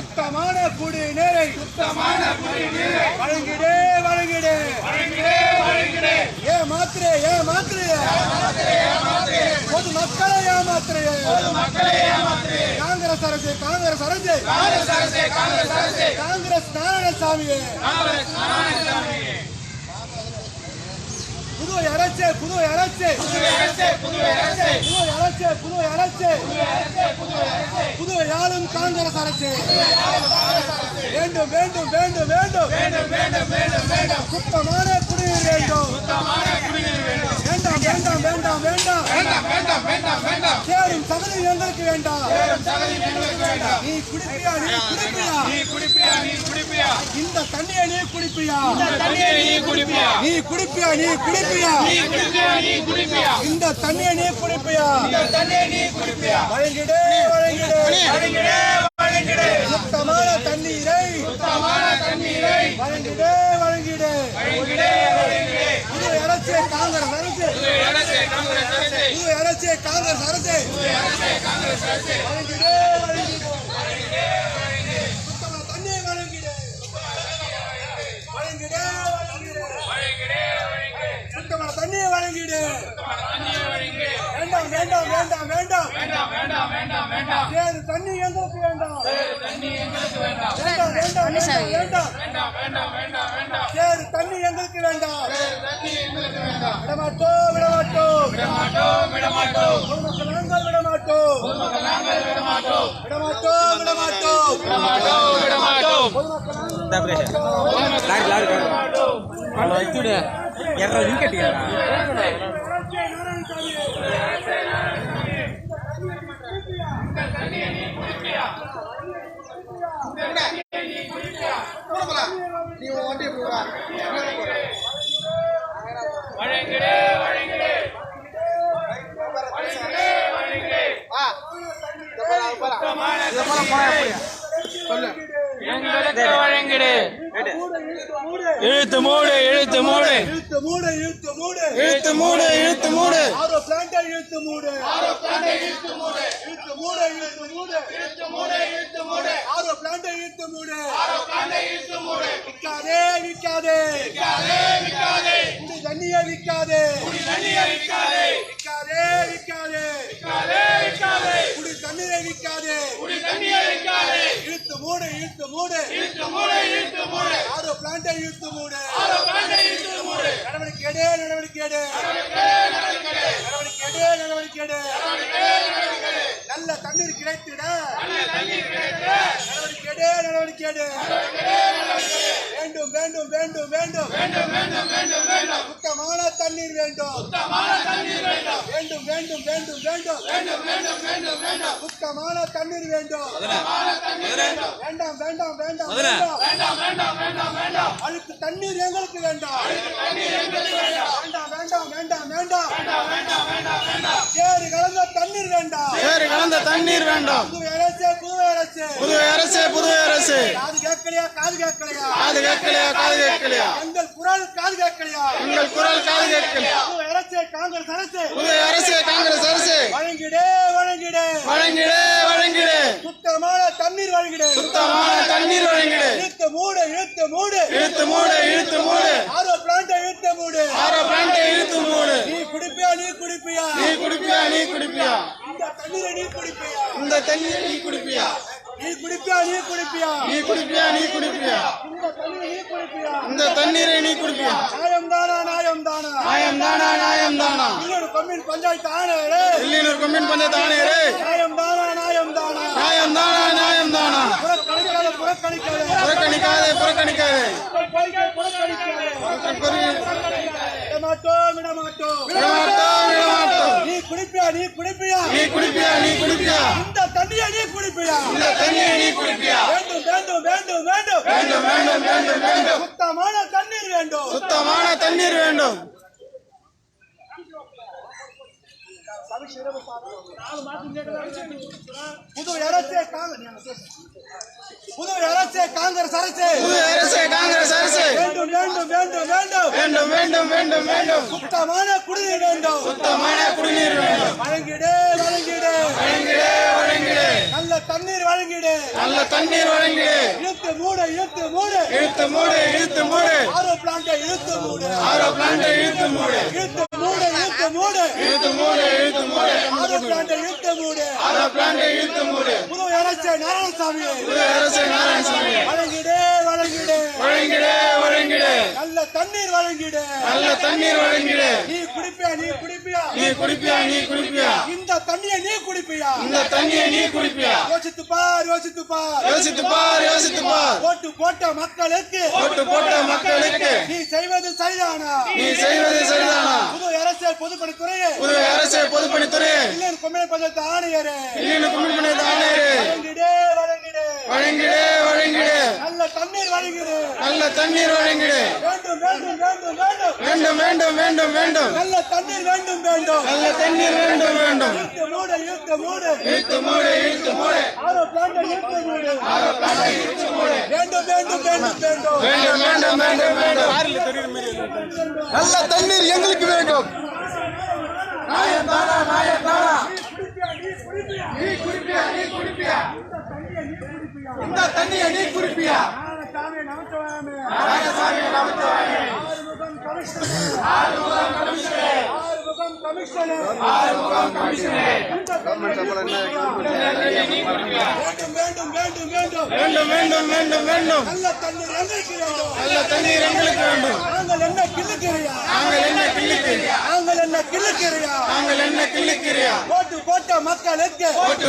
சுத்தமான குடிநீரை சுத்தமான குடிநீரை வழங்கிடே வழங்கிடே. வழங்கிடே வழங்கிடே. ஏ மாத்திரே ஏ மாத்திரே பொது மக்களை ஏமாத்திரையே மக்களை ஏமாத்து காங்கிரஸ் அரசு காங்கிரஸ் அரசு. காங்கிரஸ் அரசே காங்கிரஸ் அரசே. காங்கிரஸ் நாராயணசாமியே. காங்கிரஸ் நாராயணசாமி புதுவை அரசு புதுவை அரசு. புதுவை அரசே புதுவை அரசே. புதுவை அரசு புதுவை அரசு. புதுவை ஆளும் காங்கிரஸ் அரசு. வேண்டும் வேண்டும் வேண்டும் வேண்டும். வேண்டும் வேண்டும் வேண்டும் வேண்டும். சுத்தமான குடிநீர் வேண்டும். வேண்டும். வேண்டாம் வேண்டாம் வேண்டாம் வேண்டாம். வேண்டாம் வேண்டாம் வேண்டாம் சேரும் சகதி எங்களுக்கு வேண்டாம். நீ குடிப்பியா நீ குடிப்பியா? நீ குடிப்பியா? இந்த தண்ணியை நீ குடிப்பியா? தண்ணியை நீ குடிப்பியா? நீ குடிப்பியா நீ குடிப்பியா? நீ குடிப்பியா நீ குடிப்பியா? இந்த தண்ணியை நீ குடிப்பியா? தண்ணியை நீ குடிப்பியா? வழங்கிடே வழங்கிடே. வழங்கிடே வழங்கிடே. சுத்தமான தண்ணீரை. சுத்தமான தண்ணீரை. வழங்கிடே வழங்கிடே. வழங்கிடே வழங்கிடே. புதுவை அரசு காங்கிரஸ் அரசு. காங்கிரஸ் அரசே. காங்கிரஸ் அரசு. அரசே காங்கிரஸ் அரசே. வழங்கிடே வழங்கிடே வேண்டாம் வேண்டாம் வேண்டாம் வேண்டாம். வேண்டாம் வேண்டாம் வேண்டாம் வேண்டாம் சேறு தண்ணி எங்களுக்கு வேண்டாம். சேறு தண்ணி எங்களுக்கு வேண்டாம் வேண்டாம் வேண்டாம். வேண்டாம் வேண்டாம் வேண்டாம் வேண்டாம் வேண்டாம் சேறு தண்ணி எங்களுக்கு வேண்டாம். சேறு தண்ணி எங்களுக்கு வேண்டாம் விடமாட்டோ விடமாட்டோ விடமாட்டோ விடமாட்டோ பொதுமக்கள் நாங்கள் விடமாட்டோ பொதுமக்கள் நாங்கள் விடமாட்டோ விடமாட்டோ விடமாட்டோ விடமாட்டோ விடமாட்டோ பொதுமக்கள் நாங்கள் லாரி லாரி லாரி வச்சுடு எர்ற விக்கெட் 在呀，咱咱列。இழுத்து மூடு இழுத்து மூடு. இழுத்து மூடு இழுத்து மூடு. இழுத்து மூடு இழுத்து மூடு. ஆரோ பிளான்டை இழுத்து மூடு. இழுத்து மூடு. இழுத்து மூடு இழுத்து மூடு. இழுத்து மூடு இழுத்து மூடு. ஆரோ பிளான்டை இழுத்து மூடு. இழுத்து மூடு. விற்காதே விற்காதே விற்காதே விற்காதே குடி தண்ணியை விற்காதே தண்ணியை விற்காதே விற்காதே விற்காதே விற்காதே விற்காதே குடி தண்ணீரை விற்காதே குடி தண்ணியை இழுத்து மூடு இழுத்து மூடு. இழுத்து மூடு இழுத்து மூடு. ஆரோ பிளான்டை இழுத்து மூடு. ஆரோ பிளான்டை இழுத்து மூடு. நடவடிக்கை எடு நடவடிக்கை எடு. நடவடிக்கை எடு நடவடிக்கை எடு. நல்ல தண்ணீர் கிடைத்திட. நடவடிக்கை எடு நடவடிக்கை எடு. வேண்டும் வேண்டும் வேண்டும் வேண்டும். வேண்டும் வேண்டும் வேண்டும் வேண்டும். சுத்தமான தண்ணீர் வேண்டும். சுத்தமான தண்ணீர் வேண்டும் வேண்டும் வேண்டும் வேண்டும். வேண்டும் வேண்டும் வேண்டும் வேண்டும். சுத்தமான தண்ணீர் வேண்டும். வேண்டாம். வேண்டாம் வேண்டாம் வேண்டாம் வேண்டாம். வேண்டாம் வேண்டாம் அழுக்கு தண்ணீர் எங்களுக்கு வேண்டாம். வேண்டாம். வேண்டாம் வேண்டாம் வேண்டாம் வேண்டாம். வேண்டாம் வேண்டாம் சேறு கலந்த தண்ணீர் வேண்டாம். சேறு கலந்த தண்ணீர் வேண்டாம். புதுவை அரசே புதுவை அரசே. காது கேட்கலையா காது கேட்கலையா? காது கேட்கலையா காது கேட்கலையா? எங்கள் குரல் காது கேட்கலையா? எங்கள் குரல் காது கேட்கலையா? புதுவை அரசே காங்கிரஸ் அரசு. புதுவை அரசு காங்கிரஸ் அரசு. வழங்கிடே வழங்கிடே. வழங்கிடு வழங்கிடு. சுத்தமான தண்ணீர் வழங்கிடு. சுத்தமான தண்ணீர் வழங்கிடு. இழுத்து மூடு இழுத்து மூடு. இழுத்து மூடு இழுத்து மூடு. ஆரோ பிளான்ட்டை இழுத்து மூடு. ஆரோ பிளான்ட்டை இழுத்து மூடு. நீ குடிப்பியா நீ குடிப்பியா? நீ குடிப்பியா நீ குடிப்பியா? இந்த தண்ணீரை நீ குடிப்பியா? இந்த தண்ணீரை நீ குடிப்பியா? நீ குடிப்பியா நீ குடிப்பியா? நீ குடிப்பியா நீ குடிப்பியா? இந்த தண்ணீரை நீ குடிப்பியா? இந்த தண்ணீரை நீ குடிப்பியா? நியாயம் தானா நியாயம் தானா நியாயம் தானா நியாயம் தானா இன்னொரு கொம்மின் பஞ்சாயத்து ஆணையரே இல்லினூர் கொம்மின் பஞ்சாயத்து ஆணையரே நியாயம் தானா நியாயம் தானா நியாயம் தானா நியாயம் தானா புறக்கணிக்காத. புறக்கணிக்காத புறக்கணிக்காதே. புறக்கணிக்காதே நீ குடிப்பியா நீ குடிப்பியா? நீ குடிப்பியா நீ குடிப்பியா? இந்த தண்ணியை நீ குடிப்பியா இந்த தண்ணியை நீ குடிப்பியா வேண்டும் வேண்டும் வேண்டும் வேண்டும். வேண்டும் வேண்டும் வேண்டும் வேண்டும். சுத்தமான தண்ணீர் வேண்டும். சுத்தமான தண்ணீர் வேண்டும். புதுவை அரசே காங்கிரஸ் அரசே காங்கிரஸ் அரசு காங்கிரஸ் அரசு. வேண்டும் வேண்டும் வேண்டும் வேண்டும். வேண்டும் வேண்டும் வேண்டும் வேண்டும். சுத்தமான குடிநீர் வேண்டும். சுத்தமான குடிநீர் வேண்டும். வழங்கிடு வழங்கிடே. வழங்கிடே. நல்ல தண்ணீர் வழங்கிடு. நல்ல தண்ணீர் வழங்கிடு. இழுத்து மூடு இழுத்து மூடு. இழுத்து மூடு இழுத்து மூடு. ஆரோ பிளான்ட்டை இழுத்து மூடு. ஆரோ பிளான்ட்டை இழுத்து மூடு. இழுத்து மூடு இழுத்து மூடு. இழுத்து மூடு இழுத்து மூடு. ஆரோ பிளான்ட்டை இழுத்து மூடு. ஆரோ பிளான்ட்டை இழுத்து மூடு. புது அரசு நாராயணசாமி. புது அரசு நாராயணசாமி. வழங்கிடு. நல்ல தண்ணீர் வழங்கிடு. நல்ல தண்ணீர் வழங்கிடு. நீ குடிப்பியா நீ குடிப்பியா? நீ குடிப்பியா நீ குடிப்பியா? இந்த தண்ணியை நீ குடிப்பியா? இந்த தண்ணியை நீ குடிப்பியா? யோசித்து பார் யோசித்து பார். யோசித்து பார் யோசித்து பார். ஓட்டு போட்ட மக்களுக்கு. ஓட்டு போட்ட மக்களுக்கு. நீ செய்வது சரிதானா? நீ செய்வது சரிதானா? புது அரசியல் பொதுப்பணித்துறையே. புது அரசு பொதுப்பணித்துறை இல்லைன்னு கொம்மிழை பஞ்சாயத்து ஆணையரே. இல்லைன்னு வழங்கிடு. வழங்கிடு நல்ல தண்ணீர் வழங்கிடு. நல்ல தண்ணீர் வழங்கிடு. வேண்டும் வேண்டும் வேண்டும் வேண்டும். வேண்டும் வேண்டும் வேண்டும் வேண்டும். நல்ல தண்ணீர் வேண்டும் வேண்டும். நல்ல தண்ணீர் வேண்டும் வேண்டும். இழுத்து மூடு இழுத்து மூடு. இழுத்து மூடு இழுத்து மூடு. ஆரோ பிளான்ட்டை இழுத்து மூடு. வேண்டும் வேண்டும் வேண்டும் வேண்டும். வேண்டும் வேண்டும் வேண்டும் வேண்டும். நல்ல தண்ணீர் எங்களுக்கு வேண்டும். இந்த தண்ணியை நீ குறிப்பியா நாராயணசாமி நமச்சிவாயமே. Narayanasamy நமச்சிவாயமே. Arumugam commissioner. Arumugam commissioner. Arumugam commissioner. Arumugam commissioner. இந்த தண்ணியை நீ குறிப்பியா வேண்டும் வேண்டும் போட்ட மக்களுக்கு ஓட்டு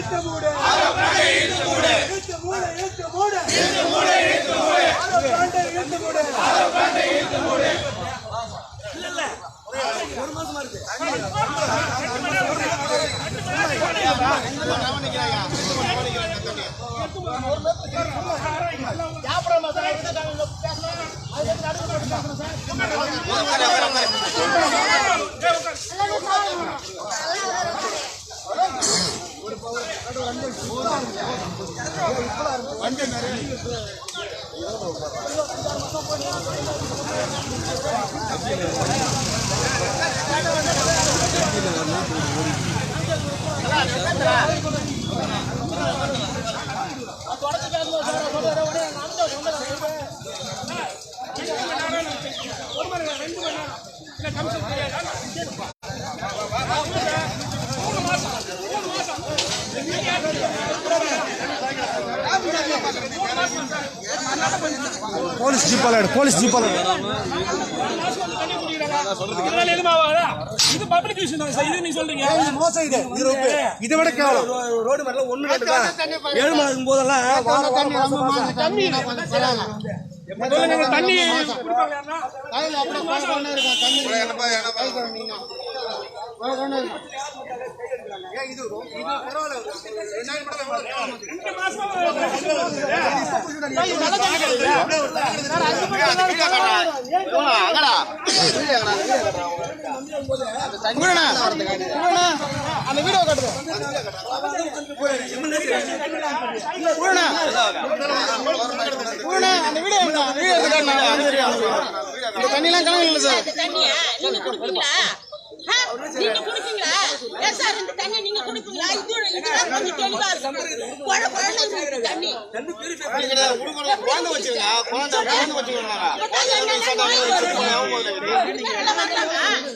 இழுத்து மூடு. இழுத்து மூடு இழுத்து மூடு. இழுத்து மூடு. இழுத்து மூடு இழுத்து மூடு வண்டி ஒரு மணி நேரம் ரெண்டு மணி நேரம். இல்லை கமிஷன் தெரியாது? போலீஸ் ஜீப்பால போலீஸ் ஜீப்பால? இது public issue தான் சார். இது நீங்க சொல்றீங்க. மோசம் இது இது இதை விட கேவலம் ரோடு மேல ஒண்ணு ரெண்டு தான் ஏழு மணி போதெல்லாம் முதல்ல நீங்க தண்ணி அந்த வீடியோ காட்டுறோம் அந்த வீடியோ தண்ணிலாம் கணக்கு இல்லை சார். நீங்க குழந்தை வச்சிருக்கா குழந்தை குழந்தை வச்சிருக்காங்க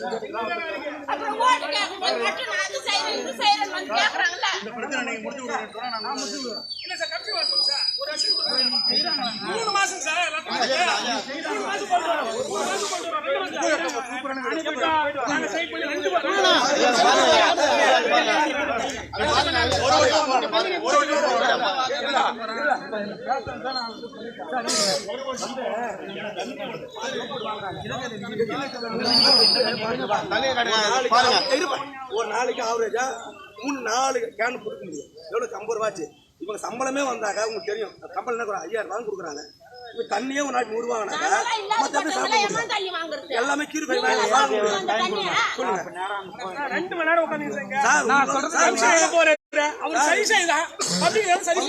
அப்புறம் ஓட்டு கேட்கும்போது மட்டும் நான் அது செய்யறேன் இது செய்யறேன் வந்து கேட்கறாங்கல்ல இந்த பிரச்சனை நீங்க முடிச்சு விடுறேன் நான் முடிச்சு விடுறேன் இல்ல சார் கட்சி வாசம் சார் ஒரு வருஷம் மூணு மாசம் சார் மூணு மாசம் பண்ணுறோம் மூணு மாசம் பண்ணுறோம் நாங்க சைன் பண்ணி ரெண்டு ஒரு ஒரு ஒரு நாளைக்கு ஆவரேஜா மூணு நாலு கேன் கொடுக்க முடியும். எவ்வளவு? ஐம்பது ரூபாச்சு இவங்க சம்பளமே வந்தாக்க உங்களுக்கு தெரியும். சம்பளம் என்ன ஒரு ஐயாயிரம் ரூபாய் கொடுக்குறாங்க. இப்ப தண்ணியே ஒரு நாளைக்கு நூறு எப்படி பட்டவங்கள சாப்பிட? எல்லாமே கீறு வாங்கி சாப்பிடுங்க அந்த தண்ணியை. ரெண்டு மணி நேரம் சார் அவர் சரி செய்தான் அப்படி ஏன் சரி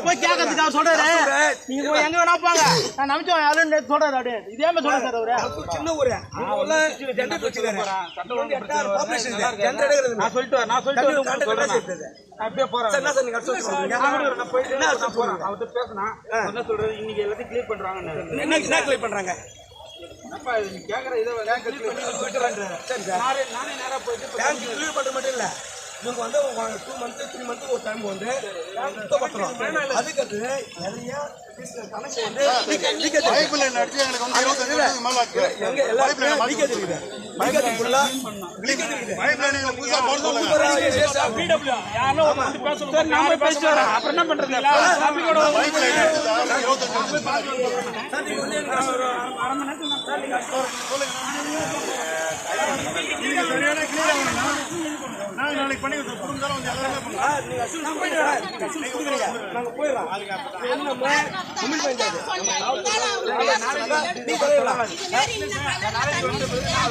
போய் கேட்கறதுக்காக சொல்றாரு நீங்க போய் எங்க வேணா போங்க நான் நம்பிச்சோம் சொல்றாரு அப்படியே இதே மாதிரி சொல்றாரு சார் அவரு சின்ன ஊரு ஜென்ரேட் வச்சுக்காரு நான் சொல்லிட்டு நான் சொல்லிட்டு சொல்றேன் அப்படியே போறேன் என்ன சார் நீங்க போயிட்டு என்ன போறேன்? அவர்கிட்ட பேசினா என்ன சொல்றது? இன்னைக்கு எல்லாத்தையும் கிளியர் பண்றாங்க என்ன என்ன பண்றாங்க? என்னப்பா இது? கேக்குற இதை சரி சார். நானே நானே நேரா போயிட்டு கிளியர் பண்றது மட்டும் இல்ல. இவங்க வந்து டூ மந்த் த்ரீ மந்த் ஒரு டைம் வந்து சுத்தப்படுத்துறோம் அதுக்கு நிறைய அப்புறம் என்ன பண்றது? எடுத்தா இருபத்தஞ்சு வருஷத்துக்கு நீங்க சரியான clear ஆகணும்னா, நாங்க நாளைக்கு பண்ணி கொடுத்துருவோம்.